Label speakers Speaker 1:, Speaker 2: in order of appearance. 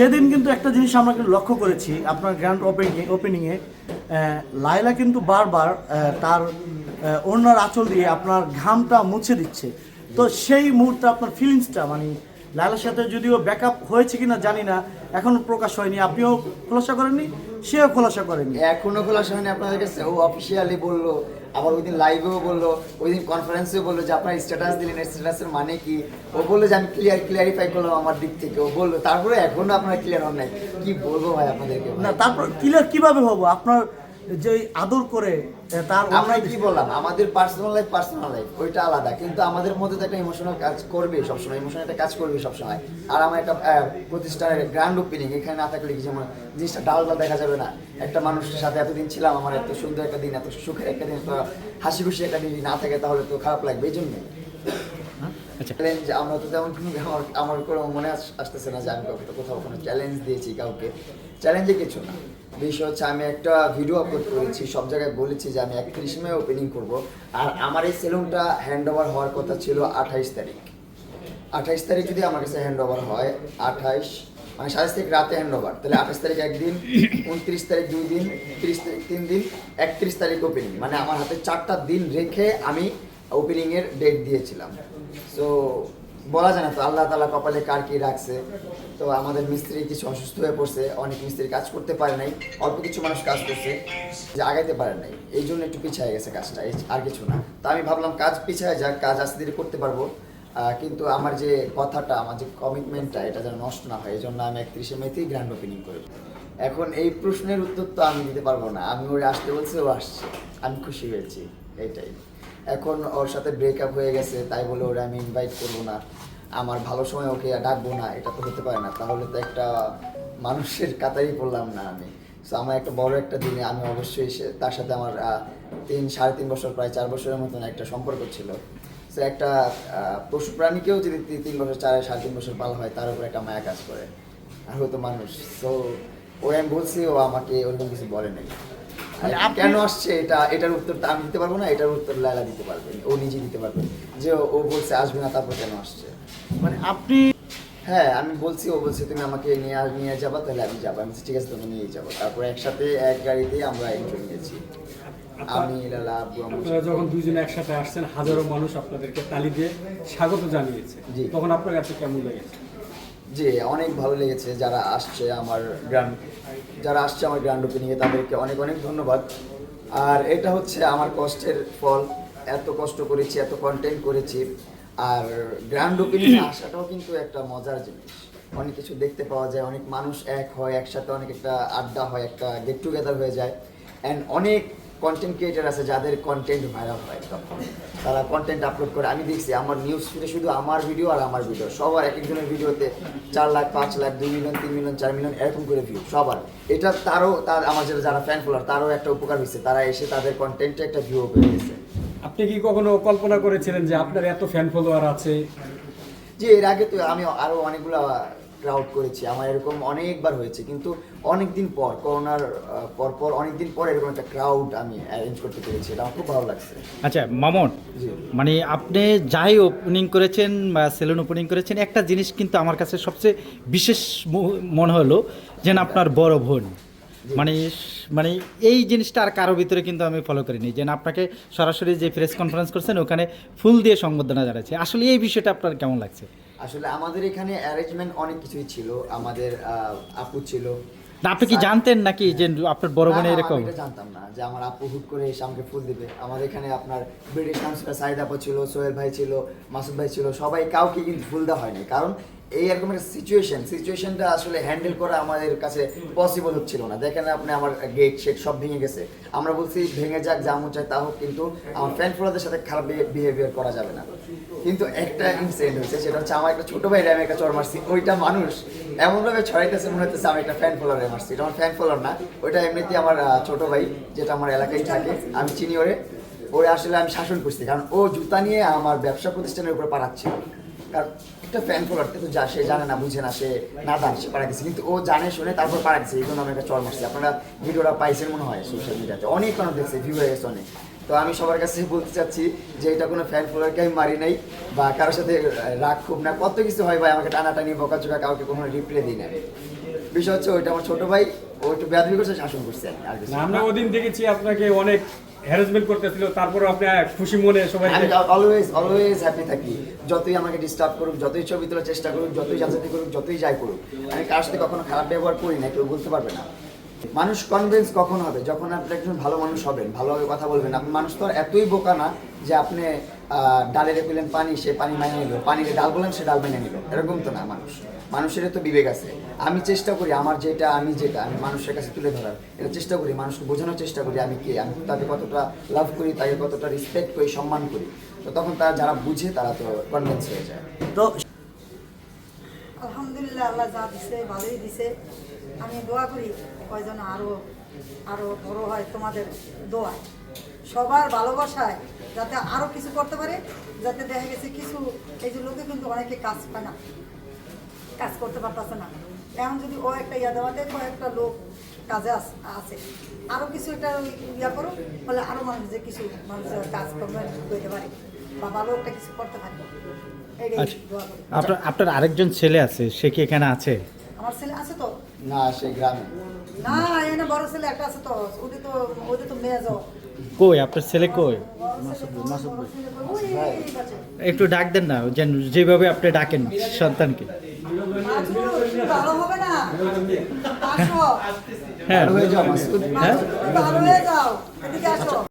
Speaker 1: সেদিন কিন্তু একটা জিনিস আমরা লক্ষ্য করেছি আপনার গ্র্যান্ড ওপেনিং ওপেনিংয়ে লাইলা কিন্তু বারবার তার ওড়নার আঁচল দিয়ে আপনার ঘামটা মুছে দিচ্ছে। তো সেই মুহূর্তে আপনার ফিলিংসটা মানে লাইলার সাথে যদিও ব্যাকআপ হয়েছে কিনা জানি না, এখনও প্রকাশ হয়নি। আপনিও খোলাসা করেননি? সেও খোলাসা করেননি।
Speaker 2: এখনও খোলাসা হয়নি আপনাদের কাছে। ও অফিসিয়ালি বলল আবার ওই দিন লাইভেও বলল ওই দিন কনফারেন্সেও বলল যে, আপনার স্ট্যাটাস দিলেন স্ট্যাটাসের মানে কি? ও বলল যে, আমি ক্লিয়ার ক্লিয়ারিফাই করলাম আমার দিক থেকে। ও বলল, তারপরে এখনও আপনার ক্লিয়ার হন নাই। কি বলব ভাই আপনাদেরকে?
Speaker 1: না, তারপর ক্লিয়ার কীভাবে হব? আপনার যে আদর করে তার
Speaker 2: আমরা কি বললাম? আমাদের পার্সোনাল লাইফ পার্সোনাল লাইফ ওইটা আলাদা। কিন্তু আমাদের মধ্যে তো একটা ইমোশনাল কাজ করবে সবসময় ইমোশনাল একটা কাজ করবে সবসময়। আর আমার একটা প্রতিষ্ঠানের গ্র্যান্ড ওপেনিং এখানে না থাকলে কি যেমন জিনিসটা ডাল ডাল দেখা যাবে না? একটা মানুষের সাথে এতদিন ছিলাম আমার এত সুন্দর একটা দিন এত সুখের একটা দিন এত হাসি খুশি একটা দিন যদি না থাকে তাহলে তো খারাপ লাগবে এই জন্যই
Speaker 3: আচ্ছা।
Speaker 2: চ্যালেঞ্জ আমরা তো তেমন কোনো আমার আমার কোনো মনে আসতেছে না যে আমি কাউকে তো কোথাও কোনো চ্যালেঞ্জ দিয়েছি কাউকে। চ্যালেঞ্জে কিছু না। বিষয় হচ্ছে আমি একটা ভিডিও আপলোড করেছি, সব জায়গায় বলেছি যে আমি একত্রিশ মে ওপেনিং করব। আর আমার এই সেলুনটা হ্যান্ড ওভার হওয়ার কথা ছিল আঠাইশ তারিখ। আঠাইশ তারিখ যদি আমার কাছে হ্যান্ড ওভার হয়, আঠাইশ মানে সাতাশ তারিখ রাতে হ্যান্ড ওভার তাহলে আঠাশ তারিখ একদিন, উনত্রিশ তারিখ দুই দিন, তিরিশ তারিখ তিন দিন, একত্রিশ তারিখ ওপেনিং মানে আমার হাতে চারটা দিন রেখে আমি ওপেনিংয়ের ডেট দিয়েছিলাম। সো বলা যায় না তো, আল্লাহ তালা কপালে কার কি রাখছে? তো আমাদের মিস্ত্রি কিছু অসুস্থ হয়ে পড়ছে, অনেক মিস্ত্রি কাজ করতে পারে নাই, অল্প কিছু মানুষ কাজ করছে, যে আগাইতে পারে নাই। এই জন্য একটু পিছিয়ে গেছে কাজটা আর কিছু না। তো আমি ভাবলাম কাজ পিছিয়ে যাক, কাজ আস্তে ধীরে করতে পারব। কিন্তু আমার যে কথাটা, আমার যে কমিটমেন্টটা এটা যেন নষ্ট না হয় এই জন্য আমি একত্রিশে মেতেই গ্র্যান্ড ওপেনিং করব। এখন এই প্রশ্নের উত্তর তো আমি দিতে পারব না, আমি ওর আসতে বলছি, ও আসছে। আমি খুশি হয়েছি এইটাই এখন ওর সাথে ব্রেকআপ হয়ে গেছে, তাই বলে ওরা আমি ইনভাইট করব না। আমার ভালো সময় ওকে ডাকবো না, এটা তো হতে পারে না। তাহলে তো একটা মানুষের কাতারই পড়লাম না আমি। সো আমার একটা বড় একটা দিনে আমি অবশ্যই তার সাথে আমার তিন, সাড়ে তিন বছর, প্রায় চার বছরের মতন একটা সম্পর্ক ছিল। সো একটা পশু প্রাণীকেও যদি তিন বছর, চার, সাড়ে তিন বছর পালা হয়, তার উপর একটা মায়া কাজ করে। আর ও তো মানুষ। সো ও আমি বলছি, ও আমাকে ওরকম কিছু বলে নাই। কেন আসছে এটা এটার আমি দিতে পারব না এটার উত্তর লালা দিতে পারবে ও নিজে দিতে পারবে যে ও- বলছে আসবে না তারপর কেন আসছে?
Speaker 1: মানে আপনি
Speaker 2: হ্যাঁ আমি বলছি ও বলছে তুমি আমাকে নিয়ে নিয়ে যাবা তাহলে আমি যাব। আমি ঠিক আছে তুমি নিয়ে যাব। তারপর একসাথে এক গাড়িতেই আমরা এন্ট্রি নিয়েছি। আমি লালা
Speaker 3: আপনারা যখন দুইজনে একসাথে আসছেন হাজারো মানুষ আপনাদেরকে তালি দিয়ে স্বাগত জানিয়েছে। তখন আপনার কাছে কেমন লেগেছে?
Speaker 2: জি অনেক ভালো লেগেছে যারা আসছে আমার গ্র্যান্ড যারা আসছে আমার গ্র্যান্ড ওপেনিংয়ে তাদেরকে অনেক অনেক ধন্যবাদ। আর এটা হচ্ছে আমার কষ্টের ফল। এত কষ্ট করেছি এত কন্টেন্ট করেছি। আর গ্র্যান্ড ওপেনিং আসাটাও কিন্তু একটা মজার জিনিস। অনেক কিছু দেখতে পাওয়া যায় অনেক মানুষ এক হয় একসাথে অনেক একটা আড্ডা হয় একটা গেট টুগেদার হয়ে যায়। অ্যান্ড অনেক কন্টেন্ট ক্রিয়েটার আছে যাদের কন্টেন্ট ভাইরাল হয় তখন তারা কন্টেন্ট আপলোড করে আমি দেখছি আমার নিউজ ফিডে শুধু আমার ভিডিও আর আমার ভিডিও সবার এক একজনের ভিডিওতে চার লাখ পাঁচ লাখ দুই মিলিয়ন তিন মিলিয়ন চার মিলিয়ন এরকম করে ভিউ সবার। এটা তারও তার আমার যারা যারা ফ্যান ফলোয়ার তারও একটা উপকার হয়েছে। তারা এসে তাদের কন্টেন্টে একটা ভিউ পেয়ে গেছে
Speaker 3: আপনি কি কখনো কল্পনা করেছিলেন যে আপনার এত ফ্যান ফলোয়ার আছে?
Speaker 2: যে এর আগে তো আমি আরও অনেকগুলো ক্রাউড করেছি। আমার এরকম অনেকবার হয়েছে কিন্তু অনেক দিন পর করোনার পর পর অনেক দিন পর এরকম একটা ক্রাউড আমি অ্যারেঞ্জ করতে পেরেছি। এটা আমার খুব ভালো লাগছে।
Speaker 4: আচ্ছা মামন মানে আপনি যাই ওপেনিং করেছেন বা সেলুন ওপেনিং করেছেন একটা জিনিস কিন্তু আমার কাছে সবচেয়ে বিশেষ মনে হলো যেন আপনার বড় বোন। মানে মানে এই জিনিসটা আর কারও ভিতরে কিন্তু আমি ফলো করিনি যেন আপনাকে সরাসরি যে প্রেস কনফারেন্স করছেন ওখানে ফুল দিয়ে সংবর্ধনা জানাচ্ছে। আসলে এই বিষয়টা আপনার কেমন লাগছে?
Speaker 2: আসলে আমাদের এখানে অ্যারেঞ্জমেন্ট অনেক কিছুই ছিল। আমাদের আপু ছিল
Speaker 4: না আপনি কি জানতেন নাকি যে আপনার বড় বোনে এরকম?
Speaker 2: আমি এটা জানতাম না যে আমার আপু হুট করে এসে আমাকে ফুল দিবে। আমাদের এখানে আপনার ব্রিটিশ কাউন্সিলর সাইদ আপু ছিল সোহেল ভাই ছিল মাসুদ ভাই ছিল সবাই কাউকে কিন্তু ফুল দেওয়া হয়নি। কারণ এই এরকম একটা সিচুয়েশন সিচুয়েশনটা আসলে হ্যান্ডেল করা আমাদের কাছে পসিবল হচ্ছিল না। দেখেন আপনি আমার গেট শেট সব ভেঙে গেছে। আমরা বলছি ভেঙে যাক যা মন চায় তা হোক কিন্তু আমার ফ্যান ফলোয়ারদের সাথে খারাপ বিহেভিয়ার করা যাবে না। কিন্তু একটা ইনসিডেন্ট হয়েছে সেটা হচ্ছে আমার একটা ছোট ভাই আমি একটা চর মারছি। ওইটা মানুষ ছড়াইতেছে, মনে হচ্ছে আমি একটা ফ্যান ফলোয়ারে মারছি। এটা ফ্যান ফলোয়ার না, ওইটা এমনিতেই আমার ছোট ভাই, যেটা আমার এলাকায় থাকে, আমি চিনি ওরে। ওরে আসলে আমি শাসন করছি, কারণ ও জুতা নিয়ে আমার ব্যবসা প্রতিষ্ঠানের উপর পাঠাচ্ছিল কারণ একটা ফ্যান ফলোয়ার যা, সে জানে না, বুঝে না, সে না দান সে পাড়া গেছে কিন্তু ও জানে, শুনে তারপর পাড়া গেছে এই জন্য আমি একটা চর মারছি। আপনারা ভিডিওটা পাইছেন মনে হয় সোশ্যাল মিডিয়াতে অনেক মানুষ দেখছে ভিউ হয়ে গেছে অনেক। তো আমি সবার কাছে বলতে চাচ্ছি যে এটা কোনো ফ্যান ফলোয়ারকে আমি মারি নাই বা কারোর সাথে রাগ খুব না। কত কিছু হয় ভাই আমাকে টানাটানি বকাচোকা কাউকে কোনো রিপ্লে দিই না বিষয় হচ্ছে ওইটা আমার ছোট ভাই ও একটু বেয়াদবি করছে শাসন করছে আর।
Speaker 3: আমরা ওদিন দেখেছি আপনাকে অনেক হ্যারাসমেন্ট করতেছিল তারপর আপনি খুশি মনে সবাই
Speaker 2: আমি অলওয়েজ অলওয়েজ হ্যাপি থাকি। যতই আমাকে ডিস্টার্ব করুক যতই ছবি তোলার চেষ্টা করুক যতই যাচাতি করুক যতই যাই করুক আমি কার সাথে কখনো খারাপ ব্যবহার করি না কেউ বলতে পারবে না। মানুষ কনভিন্স কখন হবে? যখন আপনি একজন ভালো মানুষ হবেন, ভালোভাবে কথা বলবেন, আপনি মানুষ তো এতই বোকা না যে আপনি ডালে রেখে পানি, সে পানি মাইনে নিল পানিতে ডাল বললেন সে ডাল মেনে নিল এরকম তো না মানুষ। মানুষের তো বিবেক আছে। আমি চেষ্টা করি আমার যেটা, আমি যেটা, আমি মানুষের কাছে তুলে ধরার। এটা চেষ্টা করি, মানুষকে বোঝানোর চেষ্টা করি আমি কে। আমি তাকে কতটা লাভ করি, তাকে কতটা রেসপেক্ট করি, সম্মান করি। তো তখন তারা যারা বুঝে, তারা তো কনভিন্স হয়ে যায়।
Speaker 1: তো
Speaker 5: আলহামদুলিল্লাহ, আল্লাহ যা দিছে, ভালোই দিছে। আমি দোয়া করি কয়জন আরও আরও বড় হয় তোমাদের দোয়া। সবার ভালোবাসায় যাতে আরও কিছু করতে পারে যাতে দেখা গেছে কিছু এই যে লোকে কিন্তু অনেকে কাজ পায় না কাজ করতে পারতেছে না। এখন যদি ও একটা ইয়া দেওয়াতে কয়েকটা লোক কাজে আস- আছে। আরও কিছু একটা ইয়া করো তাহলে আরও মানুষ যে কিছু মানুষের কাজ করবে করতে পারে বা ভালো একটা কিছু করতে পারে।
Speaker 4: আচ্ছা আপনার আপনার আরেকজন ছেলে আছে সে কি এখানে আছে?
Speaker 5: আমার ছেলে আছে তো।
Speaker 2: না সে গ্রামে।
Speaker 5: না এনে বড় ছেলে একটা আছে তো ওদের তো ওদের তো মেয়ে যাও
Speaker 4: কই আপনার ছেলে কই? একটু ডাক দেন না যেন যেভাবে আপনি ডাকেন সন্তানকে।
Speaker 5: ভালো হবে না আসো
Speaker 4: হ্যাঁ?
Speaker 2: ভালো হয়ে